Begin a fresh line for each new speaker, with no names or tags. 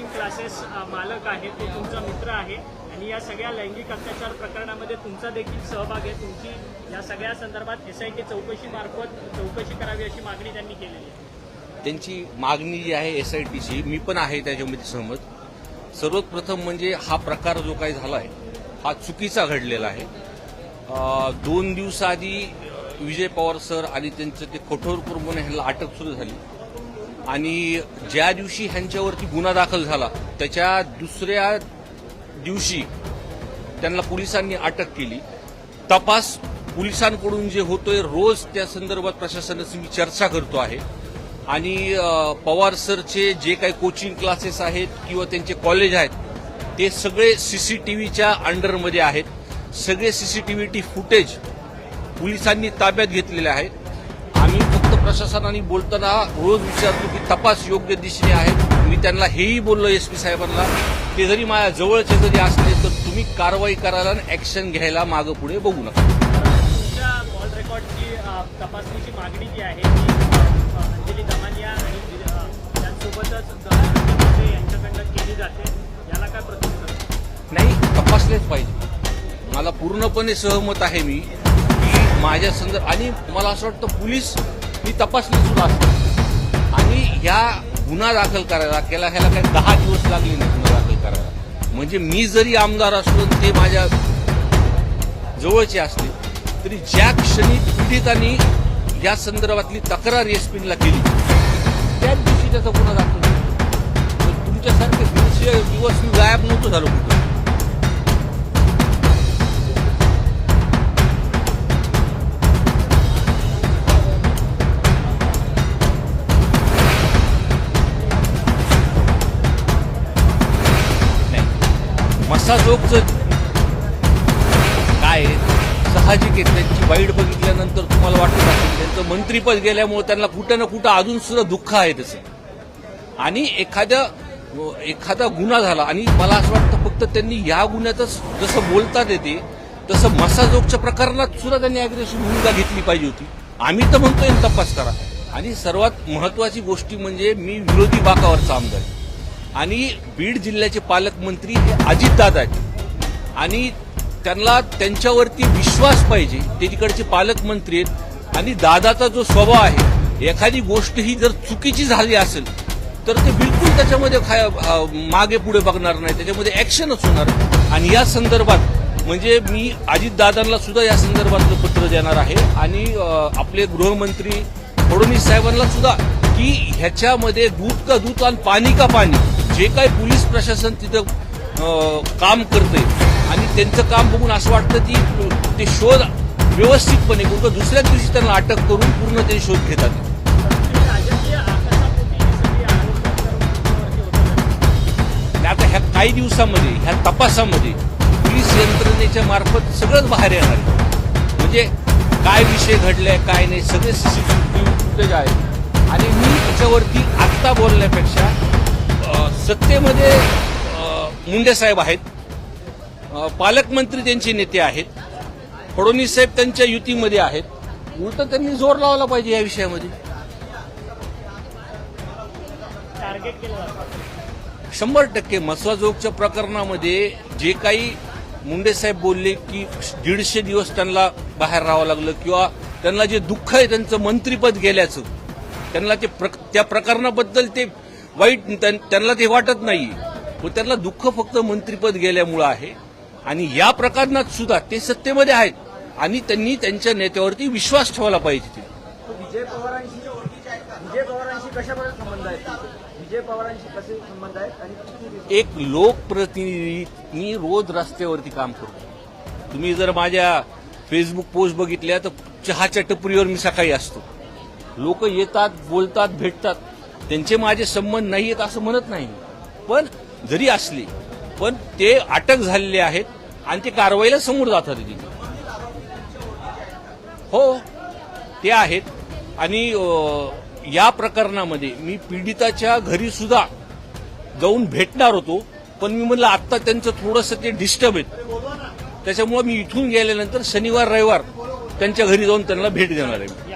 Coaching classes मालक आहे तो तुमचा मित्र आहे आणि या सगळ्या लैंगिक अत्याचार प्रकरणामध्ये तुमचा देखील सहभाग आहे. तुमची या सगळ्या संदर्भात एस आय टी चौकशीमार्फत चौकशी करावी अशी मागणी त्यांनी केलेली आहे.
त्यांची मागणी जी आहे एस आय टीची मी पण आहे त्याच्यामध्ये सहमत. सर्वप्रथम म्हणजे हा प्रकार जो काही झाला आहे हा चुकीचा घडलेला आहे. दोन दिवसाआधी विजय पवार सर आणि त्यांचं ते कठोरपूर्वने ह्याला अटक सुरू झाली. आणि ज्या दिवशी ह्यांच्यावरती गुन्हा दाखल झाला त्याच्या दुसऱ्या दिवशी त्यांना पोलिसांनी अटक केली. तपास पोलिसांकडून जे होतोय रोज त्या संदर्भात प्रशासनाची मी चर्चा करतो आहे. आणि पवार सरचे जे काही कोचिंग क्लासेस आहेत किंवा त्यांचे कॉलेज आहेत ते सगळे सीसीटीव्हीच्या अंडरमध्ये आहेत. सगळे सीसीटीव्ही फुटेज पोलिसांनी ताब्यात घेतलेले आहेत. प्रशासनाने बोलताना रोज विचारतो की तपास योग्य दिशेने आहे. मी त्यांना हेही बोललो एस पी साहेबांना ते जरी माझ्या जवळचे जरी असले तर तुम्ही कारवाई करायला आणि ऍक्शन घ्यायला मागं पुढे बघू नका.
तुमच्या कॉल रेकॉर्डची अ, तपासणीची मागणी जी आहे ती अ, अंजली दमानिया आणि अ, त्यांसोबतच द- यांच्याकडनं केली जाते. याला काय
नाही तपासलेच पाहिजे. मला पूर्णपणे सहमत आहे मी की माझ्या संदर्भ आणि मला असं वाटतं पोलीस मी तपासणी सुरू असते आणि ह्या गुन्हा दाखल करायला केला ह्याला काही दहा दिवस लागले नाही गुन्हा दाखल करायला. म्हणजे मी जरी आमदार असलो ते माझ्या जवळचे असले तरी ज्या क्षणी पीडितांनी या संदर्भातली तक्रार एसपीला केली त्याच दिवशी त्याचा गुन्हा दाखल झाला. तर तुमच्यासारखे दिवशी दिवस मी गायब नव्हतो झालो कुठं. नाही मसाजोगचं काय? साहजिक आहे. त्यांची वाईट बघितल्यानंतर तुम्हाला वाटत असेल त्यांचं मंत्रीपद गेल्यामुळे त्यांना कुठं ना कुठं अजून सुद्धा दुःख आहे तसं. आणि एखाद्या एखादा गुन्हा झाला आणि मला असं वाटतं फक्त त्यांनी या गुन्ह्यातच जसं बोलतात येते तसं मसाजोगच्या प्रकरणात सुद्धा त्यांनी अग्रेसिव्ह भूमिका घेतली पाहिजे होती. आम्ही तर म्हणतोय तपास करा. आणि सर्वात महत्वाची गोष्टी म्हणजे मी विरोधी बाकावरचा आमदार आहे. आणि बीड जिल्ह्याचे पालकमंत्री हे अजितदादा आहेत आणि त्यांना त्यांच्यावरती विश्वास पाहिजे ते तिकडचे पालकमंत्री आहेत. आणि दादाचा जो स्वभाव आहे एखादी गोष्ट ही जर चुकीची झाली असेल तर ते बिलकुल त्याच्यामध्ये मागे पुढे बघणार नाही त्याच्यामध्ये ऍक्शनच होणार आणि या संदर्भात म्हणजे मी अजितदादांना सुद्धा या संदर्भातलं पत्र देणार आहे. आणि आपले गृहमंत्री फडणवीस साहेबांना सुद्धा की ह्याच्यामध्ये दूध का दूध आणि पाणी का पाणी जे काही पोलीस प्रशासन तिथं काम करते आणि त्यांचं काम बघून असं वाटतं की ते शोध व्यवस्थितपणे कुठं दुसऱ्या दिवशी त्यांना अटक करून पूर्ण ते शोध घेतात. आता ह्या काही दिवसामध्ये ह्या तपासामध्ये पोलीस यंत्रणेच्या मार्फत सगळंच बाहेर येणार आहे. म्हणजे काय विषय घडले काय नाही सगळे सीसीटीव्ही फुटेज आहे आणि मी त्याच्यावरती आत्ता बोलण्यापेक्षा सत्तेमध्ये मुंडे साहेब आहेत. पालकमंत्री त्यांचे नेते आहेत. फडणवीस साहेब त्यांच्या युतीमध्ये आहेत. उलट त्यांनी जोर लावला पाहिजे या विषयामध्ये. शंभर टक्के मसवाजोगच्या प्रकरणामध्ये जे काही मुंडे साहेब बोलले की दीडशे दिवस त्यांना बाहेर राहावं लागलं किंवा त्यांना जे दुःख आहे त्यांचं मंत्रीपद गेल्याचं त्यांना ते प्रक- त्या प्रकरणाबद्दल ते वाईट त्यां- त्यांना ते वाटत नाही. पण त्यांना दुःख फक्त मंत्रीपद गेल्यामुळं आहे. आणि या प्रकरणात सुद्धा ते सत्तेमध्ये आहेत. आणि त्यांनी त्यांच्या नेत्यावरती विश्वास ठेवला पाहिजे ते
विजय पवारांशी विजय पवारांशी संबंध आहेत? विजय पवारांशी कसे संबंध आहेत आणि
एक लोकप्रतिनिधी मी रोज रस्त्यावरती काम करतो. तुम्ही जर माझ्या फेसबुक पोस्ट बघितल्या तर चहाच्या टपरीवर मी सकाळी असतो. लोक येतात बोलतात भेटतात. त्यांचे माझे संबंध नाही आहेत असं म्हणत नाही पण जरी असली पण ते अटक झालेले आहेत आणि ते कारवाईला समोर जातात तिथे. हो ते आहेत. आणि या प्रकरणामध्ये मी पीडिताच्या घरी सुद्धा जाऊन भेटणार होतो पण मी म्हणलं आत्ता त्यांचं थोडंसं ते डिस्टर्ब आहेत. त्याच्यामुळे मी इथून गेल्यानंतर शनिवार रविवार त्यांच्या घरी जाऊन त्यांना भेट देणार आहे